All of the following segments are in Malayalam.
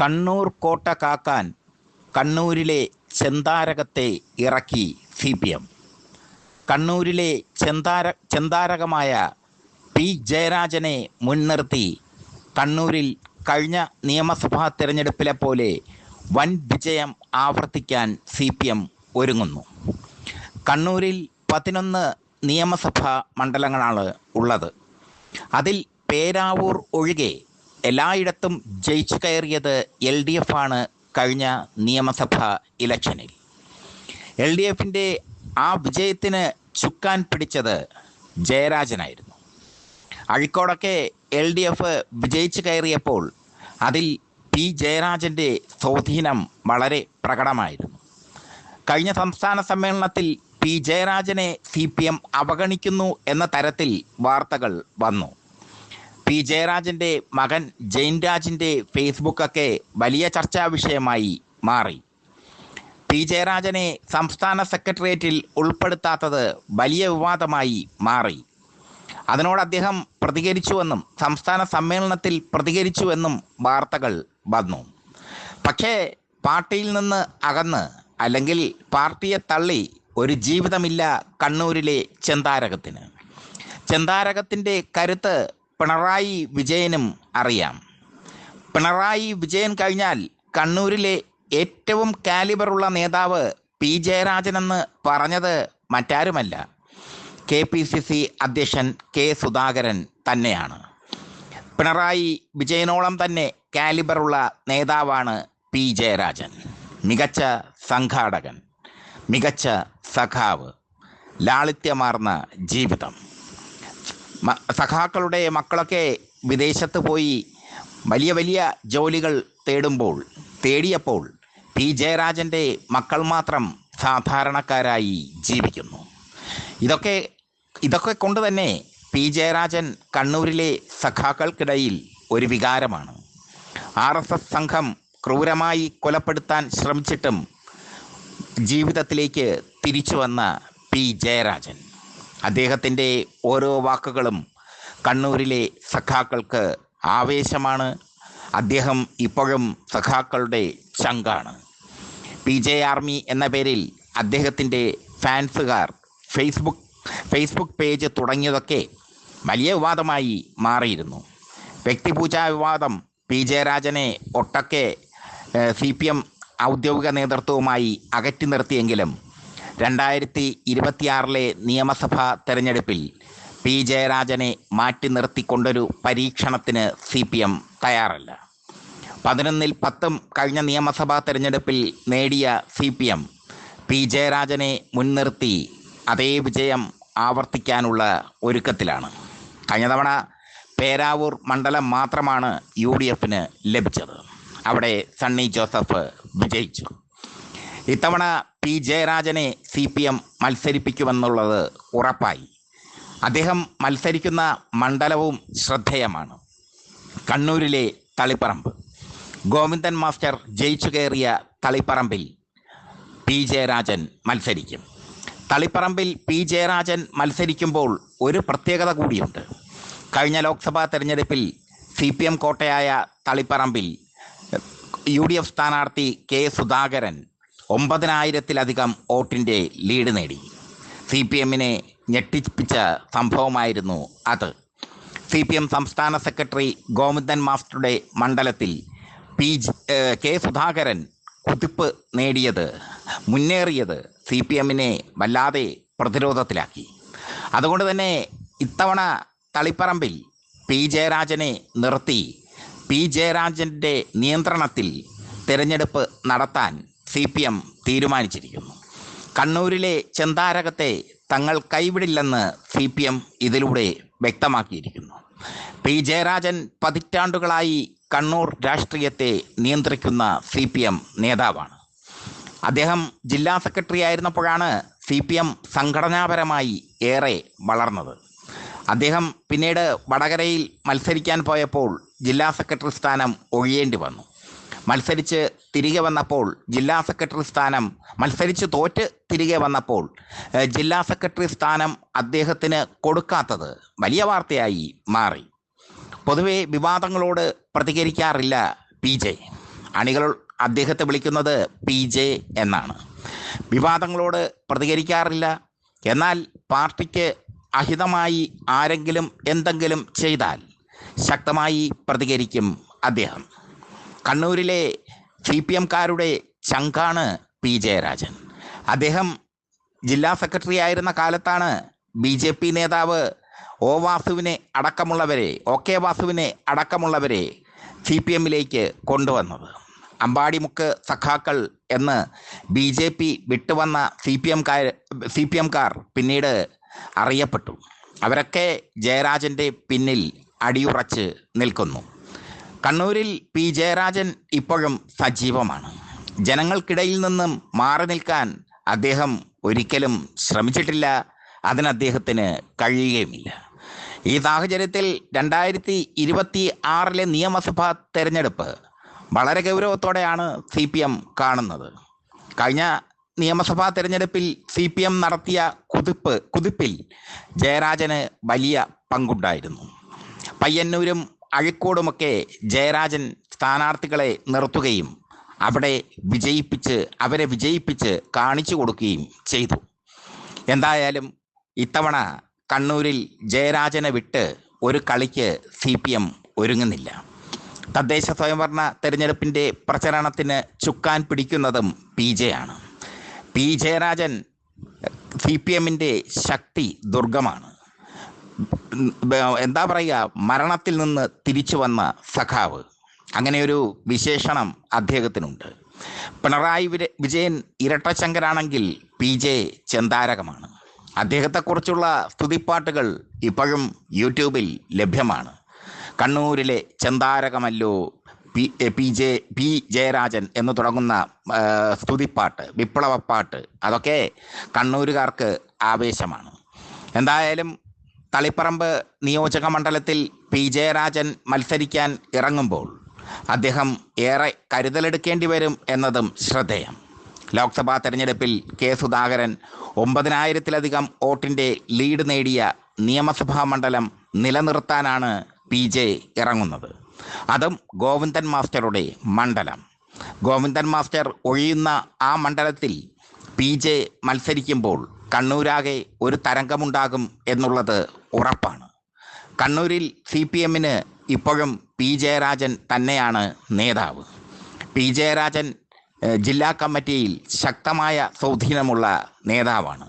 കണ്ണൂർ കോട്ട കാക്കാൻ കണ്ണൂരിലെ ചെന്താരകത്തെ ഇറക്കി സി പി എം. കണ്ണൂരിലെ ചെന്താര ചെന്താരകമായ പി ജയരാജനെ മുൻനിർത്തി കണ്ണൂരിൽ കഴിഞ്ഞ നിയമസഭാ തിരഞ്ഞെടുപ്പിലെ പോലെ വൻ വിജയം ആവർത്തിക്കാൻ സി പി എം ഒരുങ്ങുന്നു. കണ്ണൂരിൽ പതിനൊന്ന് നിയമസഭാ മണ്ഡലങ്ങളാണ് ഉള്ളത്. അതിൽ പേരാവൂർ ഒഴികെ എല്ലായിടത്തും ജയിച്ചു കയറിയത് എൽ ഡി എഫ് ആണ് കഴിഞ്ഞ നിയമസഭാ ഇലക്ഷനിൽ. എൽ ഡി എഫിന്റെ ആ വിജയത്തിന് ചുക്കാൻ പിടിച്ചത് ജയരാജനായിരുന്നു. അഴിക്കോടൊക്കെ എൽ ഡി എഫ് വിജയിച്ചു കയറിയപ്പോൾ അതിൽ പി ജയരാജന്റെ സ്വാധീനം വളരെ പ്രകടമായിരുന്നു. കഴിഞ്ഞ സംസ്ഥാന സമ്മേളനത്തിൽ പി ജയരാജനെ സി പി എം അവഗണിക്കുന്നു എന്ന തരത്തിൽ വാർത്തകൾ വന്നു. പി ജയരാജന്റെ മകൻ ജെയിൻ ഫേസ്ബുക്ക് ഫേസ്ബുക്കൊക്കെ വലിയ ചർച്ചാ വിഷയമായി മാറി. പി ജയരാജനെ സംസ്ഥാന സെക്രട്ടേറിയറ്റിൽ ഉൾപ്പെടുത്താത്തത് വലിയ വിവാദമായി മാറി. അതിനോട് അദ്ദേഹം പ്രതികരിച്ചുവെന്നും സംസ്ഥാന സമ്മേളനത്തിൽ പ്രതികരിച്ചുവെന്നും വാർത്തകൾ വന്നു. പക്ഷേ പാർട്ടിയിൽ നിന്ന് അകന്ന് അല്ലെങ്കിൽ പാർട്ടിയെ തള്ളി ഒരു ജീവിതമില്ല കണ്ണൂരിലെ ചെന്താരകത്തിന്. ചെന്താരകത്തിന്റെ കരുത്ത് പിണറായി വിജയനും അറിയാം. പിണറായി വിജയൻ കഴിഞ്ഞാൽ കണ്ണൂരിലെ ഏറ്റവും കാലിബറുള്ള നേതാവ് പി ജയരാജനെന്ന് പറഞ്ഞത് മറ്റാരുമല്ല. കെ പി സി സി അധ്യക്ഷൻ കെ സുധാകരൻ തന്നെയാണ്. പിണറായി വിജയനോളം തന്നെ കാലിബറുള്ള നേതാവാണ് പി ജയരാജൻ. മികച്ച സംഘാടകൻ മികച്ച സഖാവ് ലാളിത്യമാർന്ന ജീവിതം. സഖാക്കളുടെ മക്കളൊക്കെ വിദേശത്ത് പോയി വലിയ വലിയ ജോലികൾ തേടുമ്പോൾ തേടിയപ്പോൾ പി. ജയരാജന്റെ മക്കൾ മാത്രം സാധാരണക്കാരായി ജീവിക്കുന്നു. ഇതൊക്കെ ഇതൊക്കെ കൊണ്ട് തന്നെ പി. ജയരാജൻ കണ്ണൂരിലെ സഖാക്കൾക്കിടയിൽ ഒരു വികാരമാണ്. ആർ എസ് എസ് സംഘം ക്രൂരമായി കൊലപ്പെടുത്താൻ ശ്രമിച്ചിട്ടും ജീവിതത്തിലേക്ക് തിരിച്ചു വന്ന പി. ജയരാജൻ. അദ്ദേഹത്തിന്റെ ഓരോ വാക്കുകളും കണ്ണൂരിലെ സഖാക്കൾക്ക് ആവേശമാണ്. അദ്ദേഹം ഇപ്പോഴും സഖാക്കളുടെ ചങ്കാണ് പി ജെ ആർമി എന്ന പേരിൽ അദ്ദേഹത്തിന്റെ ഫാൻസുകാർ ഫേസ്ബുക്ക് ഫേസ്ബുക്ക് പേജ് തുടങ്ങിയതൊക്കെ വലിയ വിവാദമായി മാറിയിരുന്നു. വ്യക്തിപൂജാ വിവാദം പി ജയരാജനെ ഒട്ടൊക്കെ സി പി എം ഔദ്യോഗിക നേതൃത്വവുമായി അകറ്റി നിർത്തിയെങ്കിലും രണ്ടായിരത്തി ഇരുപത്തിയാറിലെ നിയമസഭാ തെരഞ്ഞെടുപ്പിൽ പി. ജയരാജനെ മാറ്റി നിർത്തിക്കൊണ്ടൊരു പരീക്ഷണത്തിന് സി പി എം തയ്യാറല്ല. പതിനൊന്നിൽ പത്തും കഴിഞ്ഞ നിയമസഭാ തെരഞ്ഞെടുപ്പിൽ നേടിയ സി പി എം പി. ജയരാജനെ മുൻനിർത്തി അതേ വിജയം ആവർത്തിക്കാനുള്ള ഒരുക്കത്തിലാണ്. കഴിഞ്ഞ തവണ പേരാവൂർ മണ്ഡലം മാത്രമാണ് യു ഡി എഫിന് ലഭിച്ചത്. അവിടെ സണ്ണി ജോസഫ് വിജയിച്ചു. ഇത്തവണ പി. ജയരാജനെ സി. പി. എം മത്സരിപ്പിക്കുമെന്നുള്ളത് ഉറപ്പായി. അദ്ദേഹം മത്സരിക്കുന്ന മണ്ഡലവും ശ്രദ്ധേയമാണ്. കണ്ണൂരിലെ തളിപ്പറമ്പ്. ഗോവിന്ദൻ മാസ്റ്റർ ജയിച്ചു കയറിയ തളിപ്പറമ്പിൽ പി. ജയരാജൻ മത്സരിക്കും. തളിപ്പറമ്പിൽ പി. ജയരാജൻ മത്സരിക്കുമ്പോൾ ഒരു പ്രത്യേകത കൂടിയുണ്ട്. കഴിഞ്ഞ ലോക്സഭാ തെരഞ്ഞെടുപ്പിൽ സി. പി. എം കോട്ടയായ തളിപ്പറമ്പിൽ യു ഡി എഫ് സ്ഥാനാർത്ഥി കെ. സുധാകരൻ ഒമ്പതിനായിരത്തിലധികം വോട്ടിന്റെ ലീഡ് നേടി. സി പി എമ്മിനെ ഞെട്ടിപ്പിച്ച സംഭവമായിരുന്നു അത്. സി പി എം സംസ്ഥാന സെക്രട്ടറി ഗോവിന്ദൻ മാസ്റ്ററുടെ മണ്ഡലത്തിൽ പി കെ സുധാകരൻ കുതിപ്പ് നേടിയത് മുന്നേറിയത് സി പി എമ്മിനെ വല്ലാതെ പ്രതിരോധത്തിലാക്കി. അതുകൊണ്ട് തന്നെ ഇത്തവണ തളിപ്പറമ്പിൽ പി ജയരാജനെ നിർത്തി. പി ജയരാജന്റെ നിയന്ത്രണത്തിൽ തിരഞ്ഞെടുപ്പ് നടത്താൻ സി പി എം തീരുമാനിച്ചിരിക്കുന്നു. കണ്ണൂരിലെ ചെന്താരകത്തെ തങ്ങൾ കൈവിടില്ലെന്ന് സി പി എം ഇതിലൂടെ വ്യക്തമാക്കിയിരിക്കുന്നു. പി ജയരാജൻ പതിറ്റാണ്ടുകളായി കണ്ണൂർ രാഷ്ട്രീയത്തെ നിയന്ത്രിക്കുന്ന സി പി എം നേതാവാണ്. അദ്ദേഹം ജില്ലാ സെക്രട്ടറി ആയിരുന്നപ്പോഴാണ് സി പി എം സംഘടനാപരമായി ഏറെ വളർന്നത്. അദ്ദേഹം പിന്നീട് വടകരയിൽ മത്സരിക്കാൻ പോയപ്പോൾ ജില്ലാ സെക്രട്ടറി സ്ഥാനം ഒഴിയേണ്ടി വന്നു. മത്സരിച്ച് തിരികെ വന്നപ്പോൾ ജില്ലാ സെക്രട്ടറി സ്ഥാനം മത്സരിച്ച് തോറ്റ് തിരികെ വന്നപ്പോൾ ജില്ലാ സെക്രട്ടറി സ്ഥാനം അദ്ദേഹത്തിന് കൊടുക്കാത്തത് വലിയ വാർത്തയായി മാറി. പൊതുവെ വിവാദങ്ങളോട് പ്രതികരിക്കാറില്ല പി ജെ. അണികൾ അദ്ദേഹത്തെ വിളിക്കുന്നത് പി ജെ എന്നാണ്. വിവാദങ്ങളോട് പ്രതികരിക്കാറില്ല. എന്നാൽ പാർട്ടിക്ക് അഹിതമായി ആരെങ്കിലും എന്തെങ്കിലും ചെയ്താൽ ശക്തമായി പ്രതികരിക്കും അദ്ദേഹം. കണ്ണൂരിലെ സി പി എംകാരുടെ ചങ്കാണ് പി ജയരാജൻ. അദ്ദേഹം ജില്ലാ സെക്രട്ടറി ആയിരുന്ന കാലത്താണ് ബി ജെ പി നേതാവ് ഒ വാസുവിനെ അടക്കമുള്ളവരെ ഒ കെ വാസുവിനെ അടക്കമുള്ളവരെ സി പി എമ്മിലേക്ക് കൊണ്ടുവന്നത്. അമ്പാടിമുക്ക് സഖാക്കൾ എന്ന് ബി ജെ പി വിട്ടുവന്ന സി പി എംകാർ സി പി എംകാർ പിന്നീട് അറിയപ്പെട്ടു. അവരൊക്കെ ജയരാജന്റെ പിന്നിൽ അടിയുറച്ച് നിൽക്കുന്നു. കണ്ണൂരിൽ പി. ജയരാജൻ ഇപ്പോഴും സജീവമാണ്. ജനങ്ങൾക്കിടയിൽ നിന്നും മാറി നിൽക്കാൻ അദ്ദേഹം ഒരിക്കലും ശ്രമിച്ചിട്ടില്ല. അതിന് അദ്ദേഹത്തിന് കഴിയുകയുമില്ല. ഈ സാഹചര്യത്തിൽ രണ്ടായിരത്തി ഇരുപത്തി ആറിലെ നിയമസഭാ തെരഞ്ഞെടുപ്പ് വളരെ ഗൗരവത്തോടെയാണ് സി പി എം കാണുന്നത്. കഴിഞ്ഞ നിയമസഭാ തെരഞ്ഞെടുപ്പിൽ സി പി എം നടത്തിയ കുതിപ്പ് കുതിപ്പിൽ ജയരാജന് വലിയ പങ്കുണ്ടായിരുന്നു. പയ്യന്നൂരും അഴിക്കോടുമൊക്കെ ജയരാജൻ സ്ഥാനാർത്ഥികളെ നിർത്തുകയും അവിടെ വിജയിപ്പിച്ച് അവരെ വിജയിപ്പിച്ച് കാണിച്ചു കൊടുക്കുകയും ചെയ്തു. എന്തായാലും ഇത്തവണ കണ്ണൂരിൽ ജയരാജനെ വിട്ട് ഒരു കളിക്ക് സി പി എം ഒരുങ്ങുന്നില്ല. തദ്ദേശ സ്വയംഭരണ തെരഞ്ഞെടുപ്പിന്റെ പ്രചരണത്തിന് ചുക്കാൻ പിടിക്കുന്നതും പി ജെ ആണ്. പി ജയരാജൻ സി പി എമ്മിന്റെ ശക്തി ദുർഗമാണ്. എന്താ പറയുക മരണത്തിൽ നിന്ന് തിരിച്ചു വന്ന സഖാവ്. അങ്ങനെ ഒരു വിശേഷണം അദ്ദേഹത്തിനുണ്ട്. പിണറായി വിജയൻ ഇരട്ടശങ്കരാണെങ്കിൽ പി ജെ ചെന്താരകമാണ്. അദ്ദേഹത്തെക്കുറിച്ചുള്ള സ്തുതിപ്പാട്ടുകൾ ഇപ്പോഴും യൂട്യൂബിൽ ലഭ്യമാണ്. കണ്ണൂരിലെ ചെന്താരകമല്ലോ P P J P Jayarajan എന്ന് തുടങ്ങുന്ന സ്തുതിപ്പാട്ട് വിപ്ലവപ്പാട്ട് അതൊക്കെ കണ്ണൂരുകാർക്ക് ആവേശമാണ്. എന്തായാലും തളിപ്പറമ്പ് നിയോജക മണ്ഡലത്തിൽ പി. ജയരാജൻ മത്സരിക്കാൻ ഇറങ്ങുമ്പോൾ അദ്ദേഹം ഏറെ കരുതലെടുക്കേണ്ടി വരും എന്നതും ശ്രദ്ധേയം. ലോക്സഭാ തെരഞ്ഞെടുപ്പിൽ കെ. സുധാകരൻ ഒമ്പതിനായിരത്തിലധികം വോട്ടിന്റെ ലീഡ് നേടിയ നിയമസഭാ മണ്ഡലം നിലനിർത്താനാണ് പി. ജെ. ഇറങ്ങുന്നത്. അതും ഗോവിന്ദൻ മാസ്റ്ററുടെ മണ്ഡലം. ഗോവിന്ദൻ മാസ്റ്റർ ഒഴിയുന്ന ആ മണ്ഡലത്തിൽ പി ജെ മത്സരിക്കുമ്പോൾ കണ്ണൂരാകെ ഒരു തരംഗമുണ്ടാകും എന്നുള്ളത് ഉറപ്പാണ്. കണ്ണൂരിൽ സി പി എമ്മിന് ഇപ്പോഴും പി ജയരാജൻ തന്നെയാണ് നേതാവ്. പി ജയരാജൻ ജില്ലാ കമ്മിറ്റിയിൽ ശക്തമായ സ്വാധീനമുള്ള നേതാവാണ്.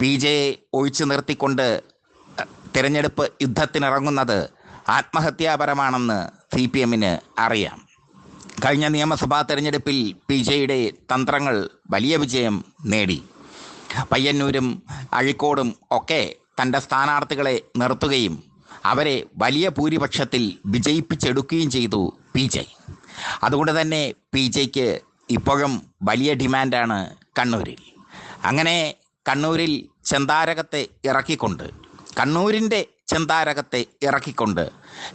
പി ജെയെ ഒഴിച്ചു നിർത്തിക്കൊണ്ട് തിരഞ്ഞെടുപ്പ് യുദ്ധത്തിനിറങ്ങുന്നത് ആത്മഹത്യാപരമാണെന്ന് സി പി എമ്മിന് അറിയാം. കഴിഞ്ഞ നിയമസഭാ തെരഞ്ഞെടുപ്പിൽ പി ജെയുടെ തന്ത്രങ്ങൾ വലിയ വിജയം നേടി. പയ്യന്നൂരും അഴിക്കോടും ഒക്കെ തന്റെ സ്ഥാനാർത്ഥികളെ നിർത്തുകയും അവരെ വലിയ ഭൂരിപക്ഷത്തിൽ വിജയിപ്പിച്ചെടുക്കുകയും ചെയ്തു പി ജെ അതുകൊണ്ട് തന്നെ പി ജെക്ക് ഇപ്പോഴും വലിയ ഡിമാൻഡാണ് കണ്ണൂരിൽ. അങ്ങനെ കണ്ണൂരിൽ ചെന്താരകത്തെ ഇറക്കിക്കൊണ്ട് കണ്ണൂരിന്റെ ചെന്താരകത്തെ ഇറക്കിക്കൊണ്ട്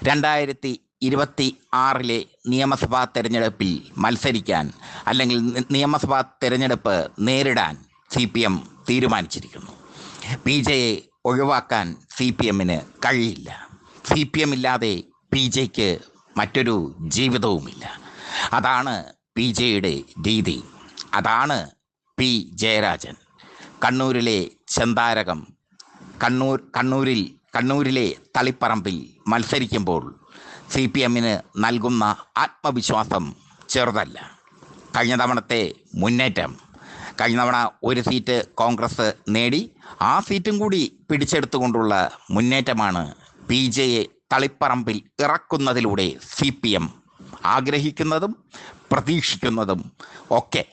രണ്ടായിരത്തി ഇരുപത്തി ആറിലെ നിയമസഭാ തെരഞ്ഞെടുപ്പിൽ മത്സരിക്കാൻ അല്ലെങ്കിൽ നിയമസഭാ തെരഞ്ഞെടുപ്പ് നേരിടാൻ സി പി എം തീരുമാനിച്ചിരിക്കുന്നു. പി ജെയെ ഒഴിവാക്കാൻ സി പി എമ്മിന് കഴിയില്ല. സി പി എം ഇല്ലാതെ പി ജെക്ക് മറ്റൊരു ജീവിതവുമില്ല. അതാണ് പി ജെയുടെ രീതി. അതാണ് പി ജയരാജൻ. കണ്ണൂരിലെ ചെന്താരകം കണ്ണൂർ കണ്ണൂരിൽ കണ്ണൂരിലെ തളിപ്പറമ്പിൽ മത്സരിക്കുമ്പോൾ സി പി എമ്മിന് നൽകുന്ന ആത്മവിശ്വാസം ചെറുതല്ല. കഴിഞ്ഞ തവണത്തെ മുന്നേറ്റം. കഴിഞ്ഞ തവണ ഒരു സീറ്റ് കോൺഗ്രസ് നേടി ആ സീറ്റും കൂടി പിടിച്ചെടുത്തുകൊണ്ടുള്ള മുന്നേറ്റമാണ് പി ജെയെ തളിപ്പറമ്പിൽ ഇറക്കുന്നതിലൂടെ സി പി എം ആഗ്രഹിക്കുന്നതും പ്രതീക്ഷിക്കുന്നതും ഒക്കെ